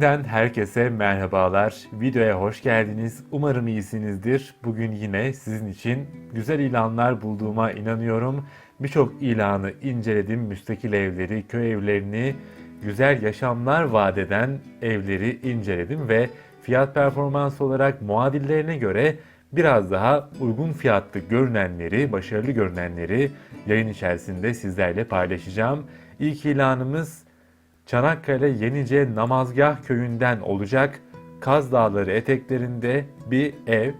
Yeniden herkese merhabalar. Videoya hoş geldiniz. Umarım iyisinizdir. Bugün yine sizin için güzel ilanlar bulduğuma inanıyorum. Birçok ilanı inceledim. Müstakil evleri, köy evlerini, güzel yaşamlar vaat eden evleri inceledim ve fiyat performans olarak muadillerine göre biraz daha uygun fiyatlı görünenleri, başarılı görünenleri yayın içerisinde sizlerle paylaşacağım. İlk ilanımız Çanakkale Yenice Namazgah köyünden olacak Kaz Dağları eteklerinde bir ev.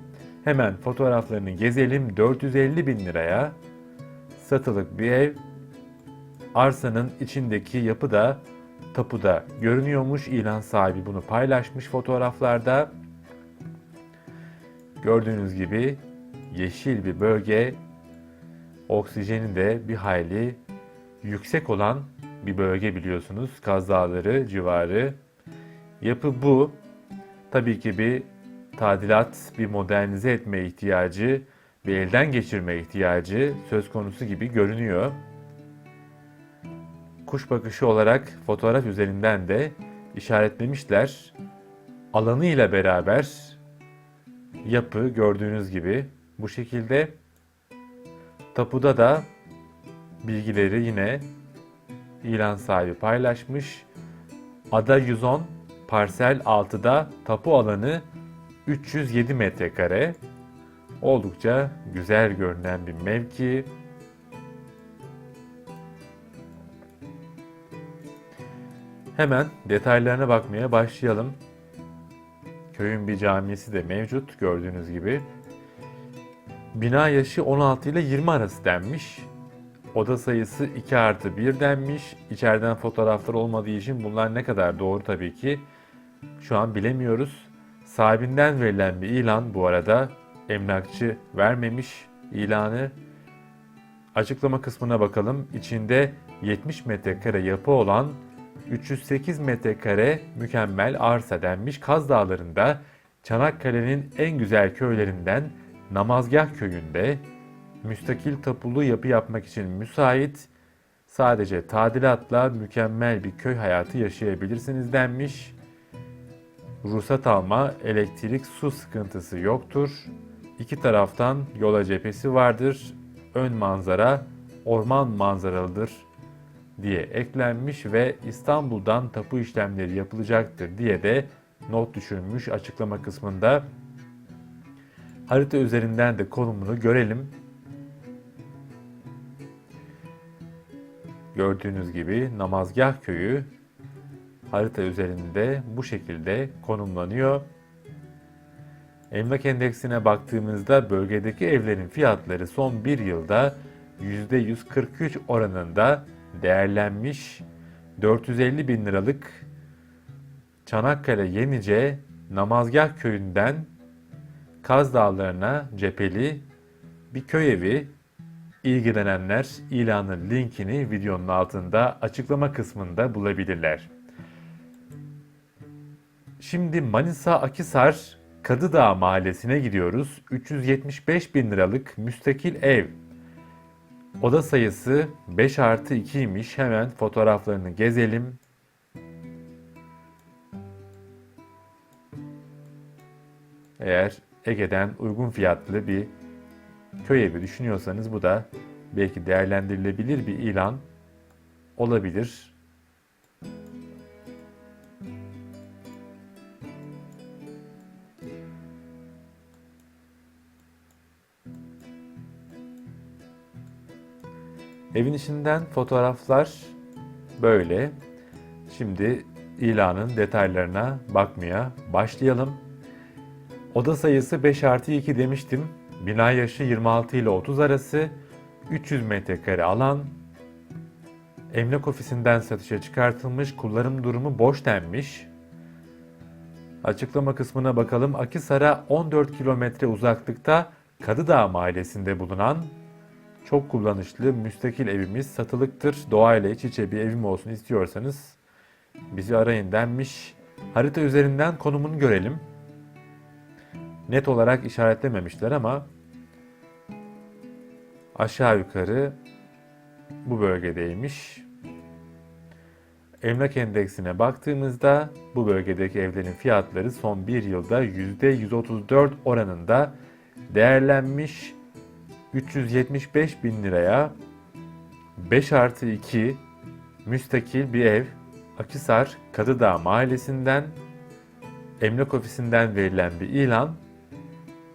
Hemen fotoğraflarını gezelim. 450 bin liraya satılık bir ev. Arsanın içindeki yapı da tapuda görünüyormuş. İlan sahibi bunu paylaşmış fotoğraflarda. Gördüğünüz gibi yeşil bir bölge. Oksijeni de bir hayli yüksek olan bir bölge biliyorsunuz. Kaz Dağları civarı. Yapı bu. Tabii ki bir tadilat, bir modernize etme ihtiyacı, bir elden geçirme ihtiyacı söz konusu gibi görünüyor. Kuş bakışı olarak fotoğraf üzerinden de işaretlemişler. Alanıyla beraber yapı gördüğünüz gibi bu şekilde. Tapuda da bilgileri yine ilan sahibi paylaşmış. Ada 110, parsel 6'da tapu alanı 307 metrekare. Oldukça güzel görünen bir mevki. Hemen detaylarına bakmaya başlayalım. Köyün bir camisi de mevcut gördüğünüz gibi. Bina yaşı 16 ile 20 arası denmiş. Oda sayısı 2 artı 1 denmiş. İçeriden fotoğraflar olmadığı için bunlar ne kadar doğru tabii ki şu an bilemiyoruz. Sahibinden verilen bir ilan bu arada emlakçı vermemiş ilanı. Açıklama kısmına bakalım. İçinde 70 metrekare yapı olan 308 metrekare mükemmel arsa denmiş Kaz Dağları'nda Çanakkale'nin en güzel köylerinden Namazgah köyünde müstakil tapulu yapı yapmak için müsait, sadece tadilatla mükemmel bir köy hayatı yaşayabilirsiniz denmiş. Ruhsat alma, elektrik, su sıkıntısı yoktur. İki taraftan yola cephesi vardır. Ön manzara orman manzaralıdır diye eklenmiş ve İstanbul'dan tapu işlemleri yapılacaktır diye de not düşürmüş açıklama kısmında. Harita üzerinden de konumunu görelim. Gördüğünüz gibi Namazgah Köyü harita üzerinde bu şekilde konumlanıyor. Emlak endeksine baktığımızda bölgedeki evlerin fiyatları son bir yılda %143 oranında değerlenmiş. 450 bin liralık Çanakkale Yenice Namazgah Köyü'nden Kaz Dağları'na cepheli bir köy evi İlgilenenler ilanın linkini videonun altında açıklama kısmında bulabilirler. Şimdi Manisa Akisar Kadıdağ mahallesine gidiyoruz. 375 bin liralık müstakil ev. Oda sayısı 5 artı 2'ymiş. Hemen fotoğraflarını gezelim. Eğer Ege'den uygun fiyatlı bir köy evi düşünüyorsanız bu da belki değerlendirilebilir bir ilan olabilir. Evin içinden fotoğraflar böyle. Şimdi ilanın detaylarına bakmaya başlayalım. Oda sayısı 5 artı 2 demiştim. Bina yaşı 26 ile 30 arası, 300 metrekare alan, emlak ofisinden satışa çıkartılmış, kullanım durumu boş denmiş. Açıklama kısmına bakalım. Akisar'a 14 kilometre uzaklıkta Kadıdağ mahallesinde bulunan çok kullanışlı müstakil evimiz satılıktır. Doğayla iç içe bir evim olsun istiyorsanız bizi arayın denmiş. Harita üzerinden konumunu görelim net olarak işaretlememişler ama aşağı yukarı bu bölgedeymiş. emlak endeksine baktığımızda bu bölgedeki evlerin fiyatları son bir yılda %134 oranında değerlenmiş 375 bin liraya 5 artı 2 müstakil bir ev Akisar Kadıdağ mahallesinden emlak ofisinden verilen bir ilan.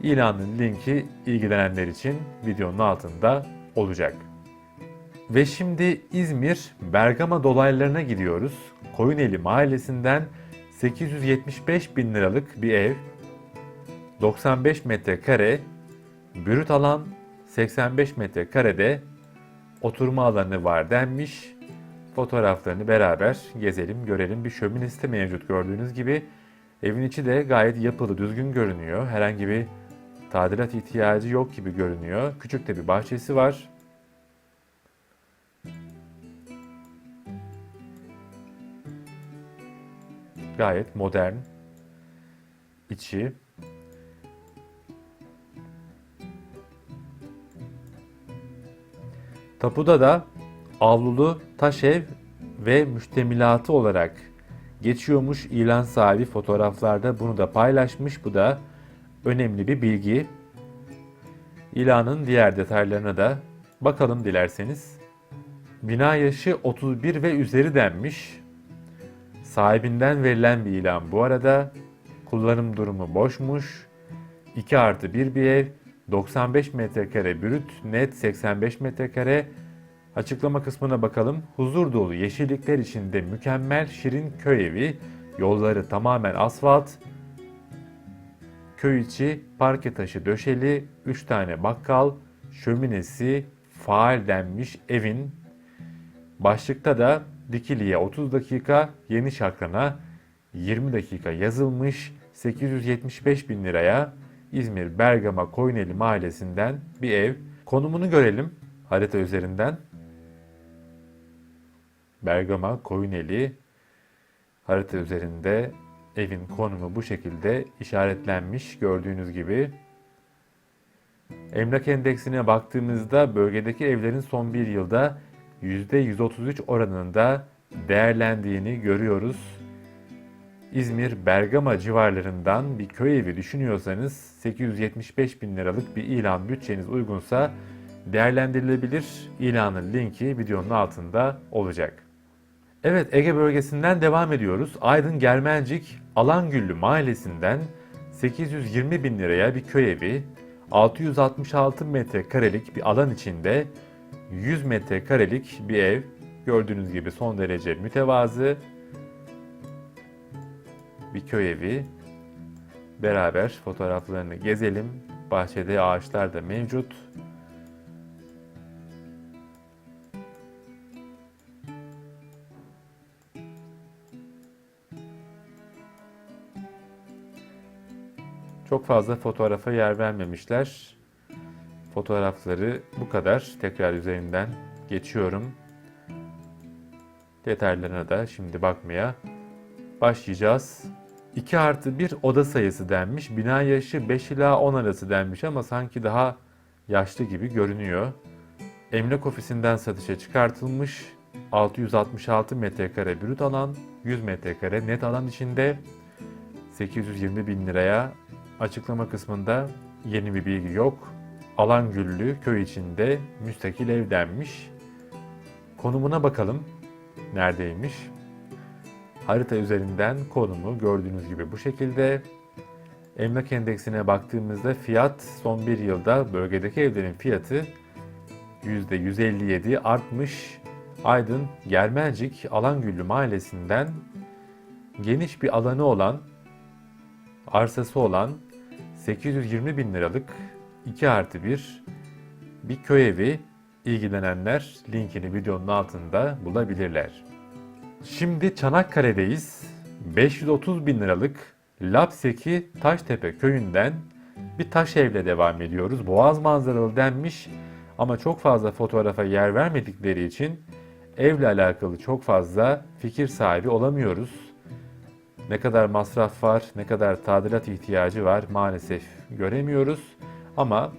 İlanın linki ilgilenenler için videonun altında olacak. Ve şimdi İzmir Bergama dolaylarına gidiyoruz. Koyuneli mahallesinden 875 bin liralık bir ev, 95 metrekare, brüt alan 85 metrekarede oturma alanı var denmiş. Fotoğraflarını beraber gezelim, görelim. Bir şöminesi de mevcut gördüğünüz gibi. Evin içi de gayet yapılı, düzgün görünüyor. Herhangi bir tadilat ihtiyacı yok gibi görünüyor. Küçük de bir bahçesi var. Gayet modern. içi. Tapuda da avlulu taş ev ve müştemilatı olarak geçiyormuş ilan sahibi fotoğraflarda bunu da paylaşmış. Bu da önemli bir bilgi. İlanın diğer detaylarına da bakalım dilerseniz. Bina yaşı 31 ve üzeri denmiş. Sahibinden verilen bir ilan bu arada. Kullanım durumu boşmuş. 2 artı 1 bir ev. 95 metrekare brüt, net 85 metrekare. Açıklama kısmına bakalım. Huzur dolu yeşillikler içinde mükemmel şirin köy evi. Yolları tamamen asfalt. Köy içi parke taşı döşeli, 3 tane bakkal, şöminesi faal denmiş evin. Başlıkta da Dikili'ye 30 dakika, Yeni Şakran'a 20 dakika yazılmış 875 bin liraya İzmir Bergama Koyuneli mahallesinden bir ev. Konumunu görelim harita üzerinden. Bergama Koyuneli harita üzerinde evin konumu bu şekilde işaretlenmiş gördüğünüz gibi. Emlak endeksine baktığımızda bölgedeki evlerin son bir yılda %133 oranında değerlendiğini görüyoruz. İzmir Bergama civarlarından bir köy evi düşünüyorsanız 875 bin liralık bir ilan bütçeniz uygunsa değerlendirilebilir. İlanın linki videonun altında olacak. Evet Ege bölgesinden devam ediyoruz. Aydın Germencik Alangüllü mahallesinden 820 bin liraya bir köy evi, 666 metrekarelik bir alan içinde 100 metrekarelik bir ev. Gördüğünüz gibi son derece mütevazı bir köy evi. Beraber fotoğraflarını gezelim. Bahçede ağaçlar da mevcut. Çok fazla fotoğrafa yer vermemişler. Fotoğrafları bu kadar. Tekrar üzerinden geçiyorum. Detaylarına da şimdi bakmaya başlayacağız. 2 artı 1 oda sayısı denmiş. Bina yaşı 5 ila 10 arası denmiş ama sanki daha yaşlı gibi görünüyor. Emlak ofisinden satışa çıkartılmış. 666 metrekare brüt alan, 100 metrekare net alan içinde 820 bin liraya açıklama kısmında yeni bir bilgi yok. Alan Güllü köy içinde müstakil ev denmiş. Konumuna bakalım. Neredeymiş? Harita üzerinden konumu gördüğünüz gibi bu şekilde. Emlak endeksine baktığımızda fiyat son bir yılda bölgedeki evlerin fiyatı %157 artmış. Aydın Germencik Alangüllü mahallesinden geniş bir alanı olan, arsası olan 820 bin liralık 2 artı 1 bir köy evi ilgilenenler linkini videonun altında bulabilirler. Şimdi Çanakkale'deyiz. 530 bin liralık Lapseki Taştepe köyünden bir taş evle devam ediyoruz. Boğaz manzaralı denmiş ama çok fazla fotoğrafa yer vermedikleri için evle alakalı çok fazla fikir sahibi olamıyoruz. Ne kadar masraf var, ne kadar tadilat ihtiyacı var maalesef göremiyoruz. Ama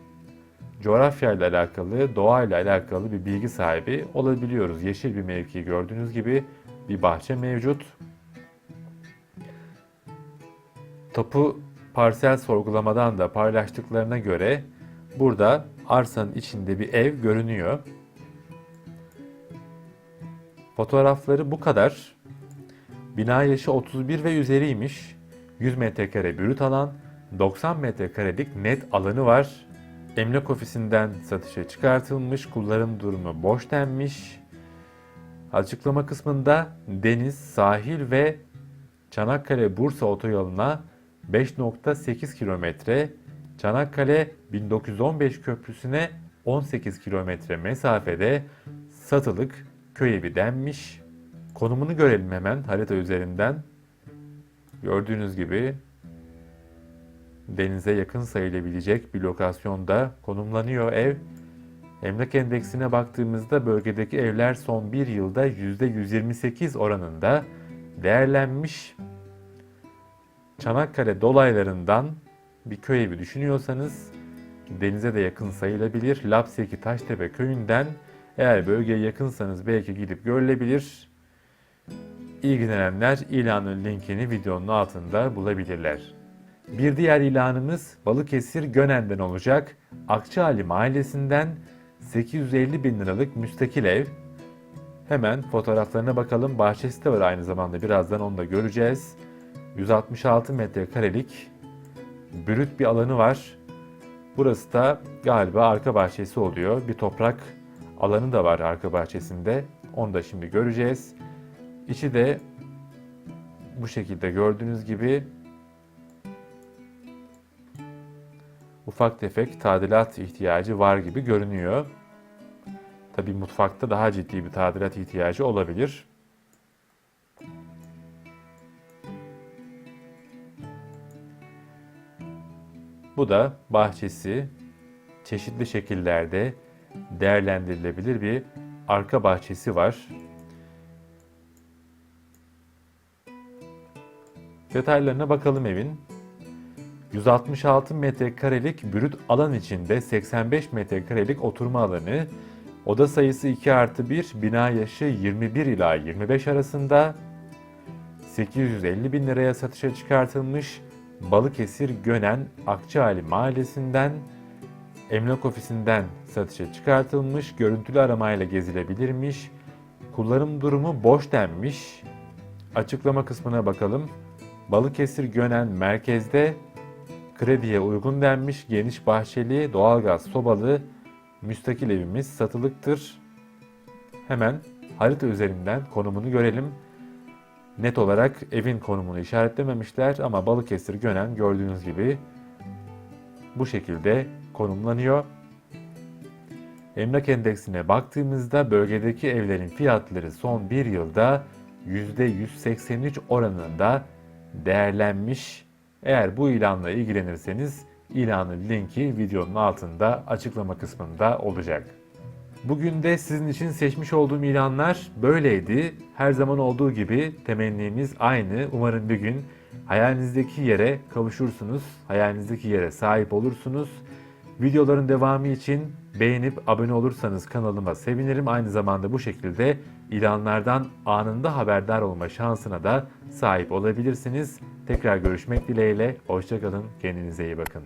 coğrafyayla alakalı, doğayla alakalı bir bilgi sahibi olabiliyoruz. Yeşil bir mevki gördüğünüz gibi bir bahçe mevcut. Tapu parsel sorgulamadan da paylaştıklarına göre burada arsanın içinde bir ev görünüyor. Fotoğrafları bu kadar. Bina yaşı 31 ve üzeriymiş. 100 metrekare brüt alan, 90 metrekarelik net alanı var. Emlak ofisinden satışa çıkartılmış, kullanım durumu boş denmiş. Açıklama kısmında deniz, sahil ve Çanakkale-Bursa otoyoluna 5.8 kilometre, Çanakkale 1915 köprüsüne 18 kilometre mesafede satılık köy evi denmiş. Konumunu görelim hemen harita üzerinden. Gördüğünüz gibi denize yakın sayılabilecek bir lokasyonda konumlanıyor ev. Emlak endeksine baktığımızda bölgedeki evler son bir yılda %128 oranında değerlenmiş. Çanakkale dolaylarından bir köy evi düşünüyorsanız denize de yakın sayılabilir. Lapseki Taştepe köyünden eğer bölgeye yakınsanız belki gidip görülebilir. İlgilenenler ilanın linkini videonun altında bulabilirler. Bir diğer ilanımız Balıkesir Gönen'den olacak. Akçaali Mahallesi'nden 850 bin liralık müstakil ev. Hemen fotoğraflarına bakalım. Bahçesi de var aynı zamanda. Birazdan onu da göreceğiz. 166 metrekarelik brüt bir alanı var. Burası da galiba arka bahçesi oluyor. Bir toprak alanı da var arka bahçesinde. Onu da şimdi göreceğiz. İçi de bu şekilde gördüğünüz gibi ufak tefek tadilat ihtiyacı var gibi görünüyor. Tabi mutfakta daha ciddi bir tadilat ihtiyacı olabilir. Bu da bahçesi çeşitli şekillerde değerlendirilebilir bir arka bahçesi var. Detaylarına bakalım evin. 166 metrekarelik brüt alan içinde 85 metrekarelik oturma alanı, oda sayısı 2 artı 1, bina yaşı 21 ila 25 arasında, 850 bin liraya satışa çıkartılmış Balıkesir Gönen Akçaali Mahallesi'nden emlak ofisinden satışa çıkartılmış, görüntülü aramayla gezilebilirmiş, kullanım durumu boş denmiş. Açıklama kısmına bakalım. Balıkesir Gönen merkezde krediye uygun denmiş, geniş bahçeli, doğalgaz sobalı, müstakil evimiz satılıktır. Hemen harita üzerinden konumunu görelim. Net olarak evin konumunu işaretlememişler ama Balıkesir Gönen gördüğünüz gibi bu şekilde konumlanıyor. Emlak endeksine baktığımızda bölgedeki evlerin fiyatları son bir yılda %183 oranında değerlenmiş. Eğer bu ilanla ilgilenirseniz ilanın linki videonun altında açıklama kısmında olacak. Bugün de sizin için seçmiş olduğum ilanlar böyleydi. Her zaman olduğu gibi temennimiz aynı. Umarım bir gün hayalinizdeki yere kavuşursunuz, hayalinizdeki yere sahip olursunuz. Videoların devamı için beğenip abone olursanız kanalıma sevinirim. Aynı zamanda bu şekilde ilanlardan anında haberdar olma şansına da sahip olabilirsiniz. Tekrar görüşmek dileğiyle. Hoşçakalın. Kendinize iyi bakın.